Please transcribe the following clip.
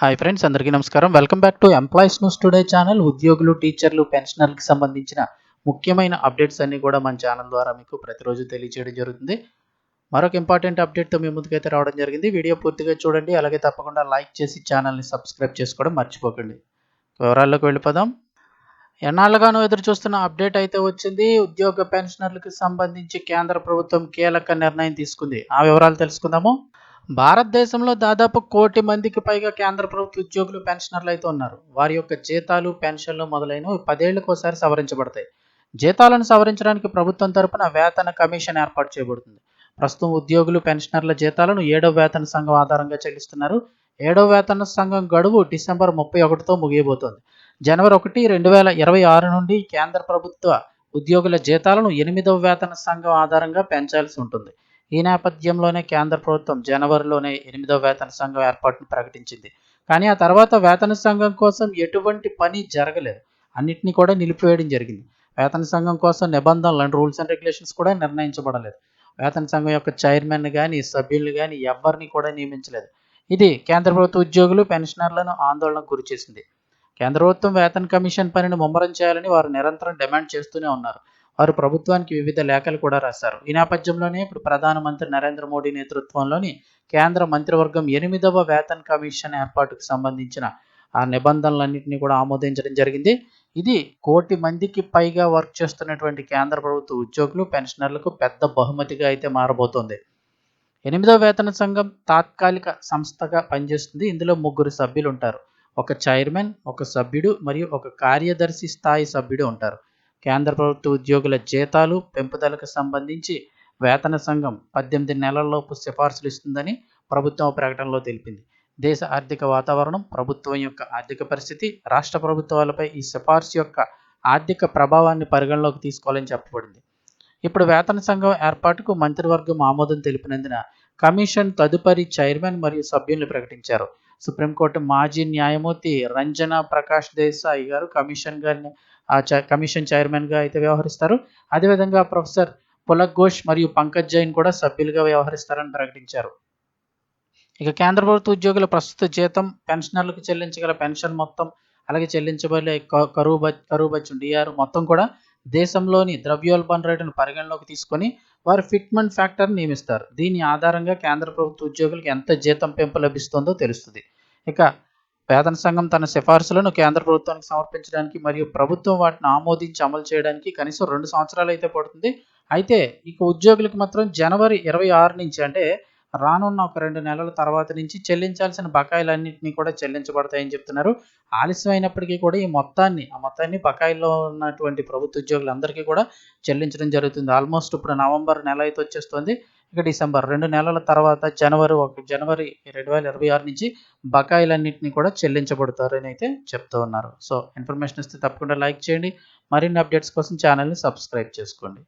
Hi friends అందరికీ నమస్కారం. Welcome back to employees news today channel ఉద్యోగులు టీచర్లు పెన్షనర్లకు సంబంధించిన ముఖ్యమైన అప్డేట్స్ అన్నీ కూడా మన ఛానల్ ద్వారా మీకు ప్రతిరోజు తెలియజేయడం జరుగుతుంది. మరొక ఇంపార్టెంట్ అప్డేట్తో మీ ముందుకైతే రావడం జరిగింది. వీడియో పూర్తిగా చూడండి. అలాగే తప్పకుండా లైక్ చేసి ఛానల్ని సబ్స్క్రైబ్ చేసుకోవడం మర్చిపోకండి. వివరాల్లోకి వెళ్ళిపోదాం. ఎన్నాళ్ళుగానూ ఎదురు చూస్తున్న అప్డేట్ అయితే వచ్చింది. ఉద్యోగ పెన్షనర్లకు సంబంధించి కేంద్ర ప్రభుత్వం కీలక నిర్ణయం తీసుకుంది. ఆ వివరాలు తెలుసుకుందాము. భారతదేశంలో దాదాపు కోటి మందికి పైగా కేంద్ర ప్రభుత్వ ఉద్యోగులు పెన్షనర్లు అయితే ఉన్నారు. వారి యొక్క జీతాలు పెన్షన్లు మొదలైనవి పదేళ్ళకు ఒకసారి సవరించబడతాయి. జీతాలను సవరించడానికి ప్రభుత్వం తరపున వేతన కమిషన్ ఏర్పాటు చేయబడుతుంది. ప్రస్తుతం ఉద్యోగులు పెన్షనర్ల జీతాలను ఏడవ వేతన సంఘం ఆధారంగా చెల్లిస్తున్నారు. ఏడవ వేతన సంఘం గడువు డిసెంబర్ ముప్పై ఒకటితో ముగియబోతోంది. జనవరి ఒకటి రెండు వేల ఇరవై ఆరు నుండి కేంద్ర ప్రభుత్వ ఉద్యోగుల జీతాలను ఎనిమిదవ వేతన సంఘం ఆధారంగా పెంచాల్సి ఉంటుంది. ఈ నేపథ్యంలోనే కేంద్ర ప్రభుత్వం జనవరిలోనే ఎనిమిదో వేతన సంఘం ఏర్పాటును ప్రకటించింది. కానీ ఆ తర్వాత వేతన సంఘం కోసం ఎటువంటి పని జరగలేదు. అన్నిటినీ కూడా నిలిపివేయడం జరిగింది. వేతన సంఘం కోసం నిబంధనలు అండ్ రూల్స్ అండ్ రెగ్యులేషన్స్ కూడా నిర్ణయించబడలేదు. వేతన సంఘం యొక్క చైర్మన్ కానీ సభ్యులు కానీ ఎవరిని కూడా నియమించలేదు. ఇది కేంద్ర ప్రభుత్వ ఉద్యోగులు పెన్షనర్లను ఆందోళనకు గురిచేసింది కేంద్ర ప్రభుత్వం వేతన కమిషన్ పనిని ముమ్మరం చేయాలని వారు నిరంతరం డిమాండ్ చేస్తూనే ఉన్నారు. వారు ప్రభుత్వానికి వివిధ లేఖలు కూడా రాశారు. ఈ నేపథ్యంలోనే ఇప్పుడు ప్రధానమంత్రి నరేంద్ర మోడీ నేతృత్వంలోని కేంద్ర మంత్రివర్గం ఎనిమిదవ వేతన కమిషన్ ఏర్పాటుకు సంబంధించిన ఆ నిబంధనలన్నింటినీ కూడా ఆమోదించడం జరిగింది. ఇది కోటి మందికి పైగా వర్క్ చేస్తున్నటువంటి కేంద్ర ప్రభుత్వ ఉద్యోగులు పెన్షనర్లకు పెద్ద బహుమతిగా అయితే మారబోతోంది. ఎనిమిదవ వేతన సంఘం తాత్కాలిక సంస్థగా పనిచేస్తుంది. ఇందులో ముగ్గురు సభ్యులు ఉంటారు. ఒక చైర్మన్ ఒక సభ్యుడు మరియు ఒక కార్యదర్శి స్థాయి సభ్యుడు ఉంటారు. కేంద్ర ప్రభుత్వ ఉద్యోగుల జీతాలు పెంపుదలకు సంబంధించి వేతన సంఘం పద్దెనిమిది నెలల్లోపు సిఫార్సులు ఇస్తుందని ప్రభుత్వం ప్రకటనలో తెలిపింది. దేశ ఆర్థిక వాతావరణం ప్రభుత్వం యొక్క ఆర్థిక పరిస్థితి రాష్ట్ర ప్రభుత్వాలపై ఈ సిఫార్సు యొక్క ఆర్థిక ప్రభావాన్ని పరిగణలోకి తీసుకోవాలని చెప్పబడింది. ఇప్పుడు వేతన సంఘం ఏర్పాటుకు మంత్రివర్గం ఆమోదం తెలిపినందున కమిషన్ తదుపరి చైర్మన్ మరియు సభ్యులను ప్రకటించారు. సుప్రీంకోర్టు మాజీ న్యాయమూర్తి రంజన ప్రకాష్ దేశాయి గారు కమిషన్ గారిని ఆ కమిషన్ చైర్మన్గా అయితే వ్యవహరిస్తారు. అదేవిధంగా ప్రొఫెసర్ పులక్ ఘోష్ మరియు పంకజ్ జైన్ కూడా సభ్యులుగా వ్యవహరిస్తారని ప్రకటించారు. ఇక కేంద్ర ప్రభుత్వ ఉద్యోగుల ప్రస్తుత జీతం పెన్షనర్లకు చెల్లించగల పెన్షన్ మొత్తం అలాగే చెల్లించబడే కరువు కరువు బచ్చు డిఆర్ మొత్తం కూడా దేశంలోని ద్రవ్యోల్బణ రేటును పరిగణలోకి తీసుకొని వారు ఫిట్మెంట్ ఫ్యాక్టర్ నియమిస్తారు. దీని ఆధారంగా కేంద్ర ప్రభుత్వ ఉద్యోగులకు ఎంత జీతం పెంపు లభిస్తుందో తెలుస్తుంది. ఇక వేతన సంఘం తన సిఫార్సులను కేంద్ర ప్రభుత్వానికి సమర్పించడానికి మరియు ప్రభుత్వం వాటిని ఆమోదించి అమలు చేయడానికి కనీసం రెండు సంవత్సరాలు అయితే పడుతుంది. అయితే ఇక ఉద్యోగులకు మాత్రం జనవరి ఇరవై ఆరు నుంచి అంటే రానున్న ఒక రెండు నెలల తర్వాత నుంచి చెల్లించాల్సిన బకాయిలన్నింటినీ కూడా చెల్లించబడతాయని చెప్తున్నారు. ఆలస్యం అయినప్పటికీ కూడా ఈ మొత్తాన్ని ఆ మొత్తాన్ని బకాయిల్లో ఉన్నటువంటి ప్రభుత్వ ఉద్యోగులందరికీ కూడా చెల్లించడం జరుగుతుంది. ఆల్మోస్ట్ ఇప్పుడు నవంబర్ నెల అయితే వచ్చేస్తుంది. ఇక డిసెంబర్ రెండు నెలల తర్వాత జనవరి ఒక జనవరి రెండు వేల ఇరవై ఆరు నుంచి బకాయిలన్నింటినీ కూడా చెల్లించబడతారని అయితే చెప్తూ ఉన్నారు. సో ఇన్ఫర్మేషన్ ఇస్తే తప్పకుండా లైక్ చేయండి. మరిన్ని అప్డేట్స్ కోసం ఛానల్ని సబ్స్క్రైబ్ చేసుకోండి.